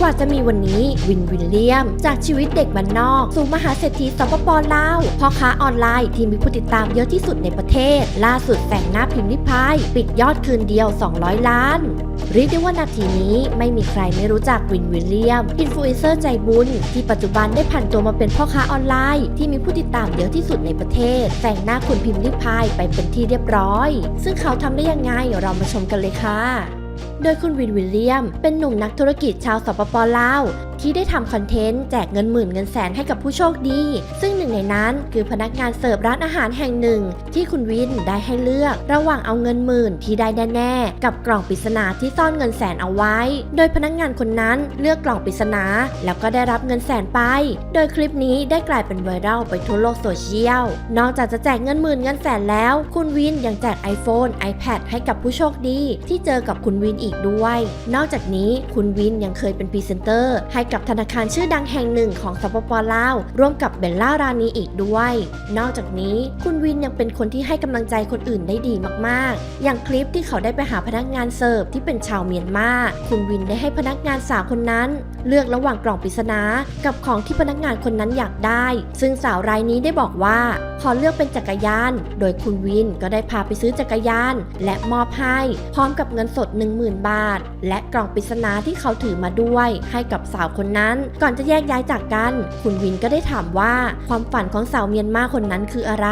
กว่าจะมีวันนี้วินวิลเลียม จากชีวิตเด็กบ้านนอก สู่มหาเศรษฐีสปปลาวพ่อค้าออนไลน์ที่มีผู้ติดตามเยอะที่สุดในประเทศ ล่าสุดแต่งหน้าพิมพ์ลิพาย ปิดยอดคืนเดียว 200 ล้านเรียกได้ว่านาทีนี้ไม่มีใครไม่รู้จักวินวิลเลียมอินฟลูเอนเซอร์ใจบุญ ที่ปัจจุบันได้ผันตัวมาเป็นพ่อค้าออนไลน์ ที่มีผู้ติดตามเยอะที่สุดในประเทศ แต่งหน้าคุณพิมพ์ลิพายไปเป็นที่เรียบร้อย ซึ่งเขาทำได้ยังไงเรามาชมกันเลยค่ะ โดยคุณวินวิลเลียม เป็นหนุ่มนักธุรกิจชาวสปปลาว ที่ได้ทำคอนเทนต์แจกเงินหมื่นเงินแสนให้กับผู้โชคดี ซึ่งหนึ่งในนั้นคือพนักงานเสิร์ฟร้านอาหารแห่งหนึ่ง ที่คุณวินได้ให้เลือก ระหว่างเอาเงินหมื่นที่ได้แน่ๆ กับกล่องปริศนาที่ซ่อนเงินแสนเอาไว้ โดยพนักงานคนนั้นเลือกกล่องปริศนา แล้วก็ได้รับเงินแสนไป โดยคลิปนี้ได้กลายเป็นไวรัลไปทั่วโลกโซเชียล นอกจากจะแจกเงินหมื่นเงินแสนแล้ว คุณวินยังแจก iPhone iPad ให้กับผู้โชคดี ที่เจอกับคุณวินอีกด้วย นอกจากนี้คุณวินยังเคยเป็นพรีเซนเตอร์ให้กับธนาคารชื่อดังแห่งหนึ่งของสปปลาว ร่วมกับเบลล่ารานีอีกด้วย นอกจากนี้คุณวินยังเป็นคนที่ให้กำลังใจคนอื่นได้ดีมากๆ อย่างคลิปที่เขาได้ไปหาพนักงานเสิร์ฟที่เป็นชาวเมียนมา คุณวินได้ให้พนักงานสาวคนนั้น เลือกระหว่างกล่องปริศนากับของที่พนักงานคนนั้นอยากได้ ซึ่งสาวรายนี้ได้บอกว่าขอเลือกเป็นจักรยาน โดยคุณวินก็ได้พาไปซื้อจักรยาน และมอบให้พร้อมกับเงินสด 10,000 บาท และกล่องปริศนาที่เขาถือมาด้วย ให้กับสาวคนนั้น ก่อนจะแยกย้ายจากกัน คุณวินก็ได้ถามว่าความฝันของสาวเมียนมาคนนั้นคืออะไร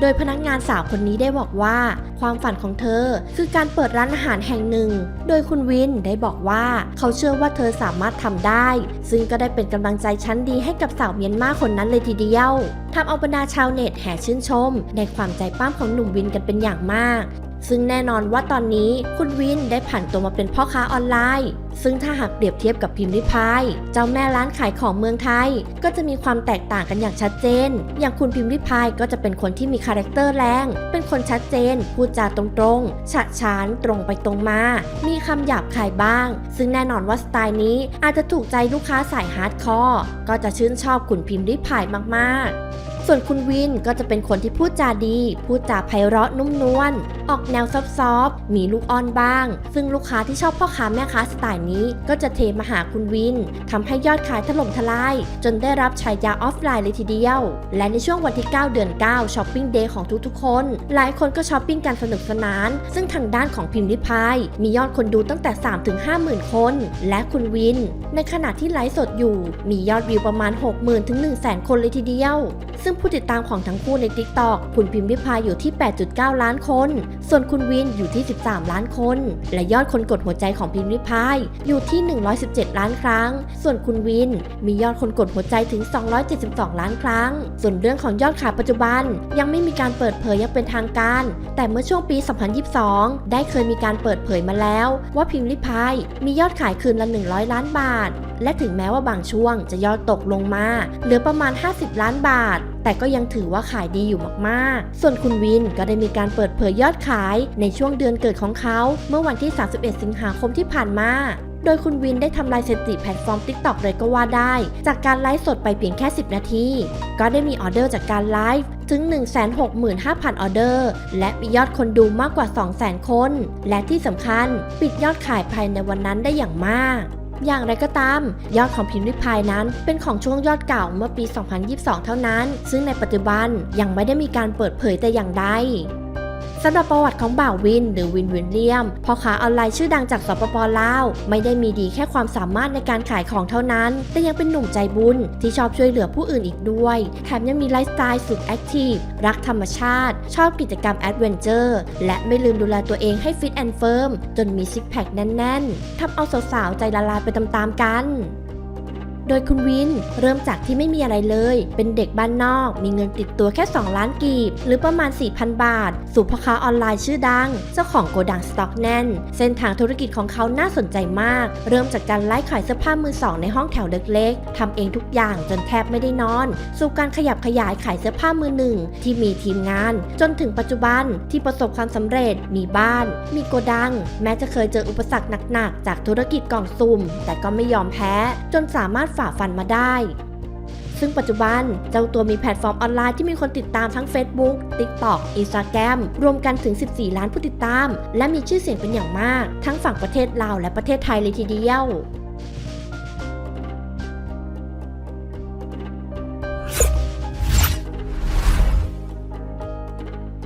โดยพนักงานสาวคนนี้ได้บอกว่า ความฝันของเธอ คือการเปิดร้านอาหารแห่งหนึ่ง โดยคุณวินได้บอกว่าเขาเชื่อว่าเธอสามารถทำได้ ซึ่งก็ได้เป็นกำลังใจชั้นดีให้กับสาวเมียนมาคนนั้นเลยทีเดียวทำเอาบรรดาชาวเน็ตแห่ชื่นชม ในความใจป้ามของหนุ่มวินกันเป็นอย่างมาก ซึ่งแน่นอนว่าตอนนี้คุณวินได้ผ่านตัวมาเป็นพ่อค้าออนไลน์ ซึ่งถ้าหากเปรียบเทียบกับพิมพ์ริพายเจ้าแม่ร้านขายของเมืองไทย ก็จะมีความแตกต่างกันอย่างชัดเจน อย่างคุณพิมพ์ริพายก็จะเป็นคนที่มีคาแรคเตอร์แรง เป็นคนชัดเจน พูดจาตรงๆ ฉะฉานตรงไปตรงมา มีคำหยาบคายบ้าง ซึ่งแน่นอนว่าสไตล์นี้อาจจะถูกใจลูกค้าสายฮาร์ดคอร์ ก็จะชื่นชอบคุณพิมพ์ริพายมากๆ ส่วนคุณวินก็จะเป็นคนที่พูดจาดี พูดจาไพเราะนุ่มนวล ออกแนวซอฟต์ๆมีลูกอ้อนบ้าง ซึ่งลูกค้าที่ชอบพ่อค้าแม่ค้าสไตล์นี้ ก็จะเทมาหาคุณวินทำให้ยอดขายถล่มทลาย จนได้รับฉายาออฟไลน์เลยทีเดียว และในช่วงวันที่ 9 เดือน 9ช้อปปิ้งเดย์ของทุกๆคน หลายคนก็ช้อปปิ้งกันสนุกสนาน ซึ่งทางด้านของพิมพ์ริพายมียอดคนดูตั้งแต่3-5หมื่นคน และคุณวิน ในขณะที่ไลฟ์สดอยู่ มียอดวิวประมาณ 60,000 ถึง 1 0 0 0 0แคนเลยทีเดียว ซึ่งผู้ติดตามของทั้งคู่ใน TikTok คุณพิมพ์ริพายอยู่ที่ 8.9 ล้านคน ส่วนคุณวินอยู่ที่ 13 ล้านคน และยอดคนกดหัวใจของพิมพ์ริพายอยู่ที่ 117 ล้านครั้ง ส่วนคุณวิน มียอดคนกดหัวใจถึง 272 ล้านครั้ง ส่วนเรื่องของยอดขายปัจจุบัน ยังไม่มีการเปิดเผยยังเป็นทางการ แต่เมื่อช่วงปี 2022 ได้เคยมีการเปิดเผยมาแล้ว ว่าพิมพ์ริพายมียอดขายคืนละ 100 ล้านบาท และถึงแม้ว่าบางช่วงจะยอดตกลงมาเหลือประมาณ 50 ล้านบาท แต่ก็ยังถือว่าขายดีอยู่มากๆ ส่วนคุณวินก็ได้มีการเปิดเผยยอดขายในช่วงเดือนเกิดของเขา เมื่อวันที่ 31 สิงหาคมที่ผ่านมาโดยคุณวินได้ทำลายสถิติแพลตฟอร์ม TikTok เลยก็ว่าได้ จากการไลฟ์สดไปเพียงแค่ 10 นาที ก็ได้มีออเดอร์จากการไลฟ์ถึง 165,000 ออเดอร์ และมียอดคนดูมากกว่า 200,000 คน และที่สำคัญ ปิดยอดขายภายในวันนั้นได้อย่างมาก อย่างไรก็ตาม ยอดของพิมพ์ริพายนั้น เป็นของช่วงยอดเก่าเมื่อปี 2022 เท่านั้น ซึ่งในปัจจุบันยังไม่ได้มีการเปิดเผยแต่อย่างใด สำหรับประวัติของบ่าววิน หรือวินวินเลียมพ่อค้าออนไลน์ชื่อดังจากสปปลาว ไม่ได้มีดีแค่ความสามารถในการขายของเท่านั้น แต่ยังเป็นหนุ่มใจบุญ ที่ชอบช่วยเหลือผู้อื่นอีกด้วย แถมยังมีไลฟ์สไตล์สุดแอคทีฟรักธรรมชาติ ชอบกิจกรรมแอดเวนเจอร์ และไม่ลืมดูแลตัวเองให้ฟิตแอนด์เฟิร์มจนมีซิกแพคแน่นๆทำเอาสาวๆใจละลายไปตามๆกัน โดยคุณวินเริ่มจากที่ไม่มีอะไรเลย เป็นเด็กบ้านนอก มีเงินติดตัวแค่ 2 ล้านกีบ หรือประมาณ 4,000 บาท สู่พ่อค้าออนไลน์ชื่อดัง เจ้าของโกดังสต็อกแน่น เส้นทางธุรกิจของเขาน่าสนใจมาก เริ่มจากการไลฟ์ขายเสื้อผ้ามือสองในห้องแถวเล็กๆทำเองทุกอย่างจนแทบไม่ได้นอน สู่การขยับขยายขายเสื้อผ้ามือหนึ่งที่มีทีมงาน จนถึงปัจจุบันที่ประสบความสำเร็จ มีบ้าน มีโกดัง แม้จะเคยเจออุปสรรคหนักๆจากธุรกิจกล่องซุ่ม แต่ก็ไม่ยอมแพ้ จนสามารถฝ่าฟันมาได้ ซึ่งปัจจุบันเจ้าตัวมีแพลตฟอร์มออนไลน์ที่มีคนติดตามทั้ง Facebook, TikTok, Instagram รวมกันถึง 14 ล้านผู้ติดตาม และมีชื่อเสียงเป็นอย่างมาก ทั้งฝั่งประเทศลาวและประเทศไทยเลยทีเดียว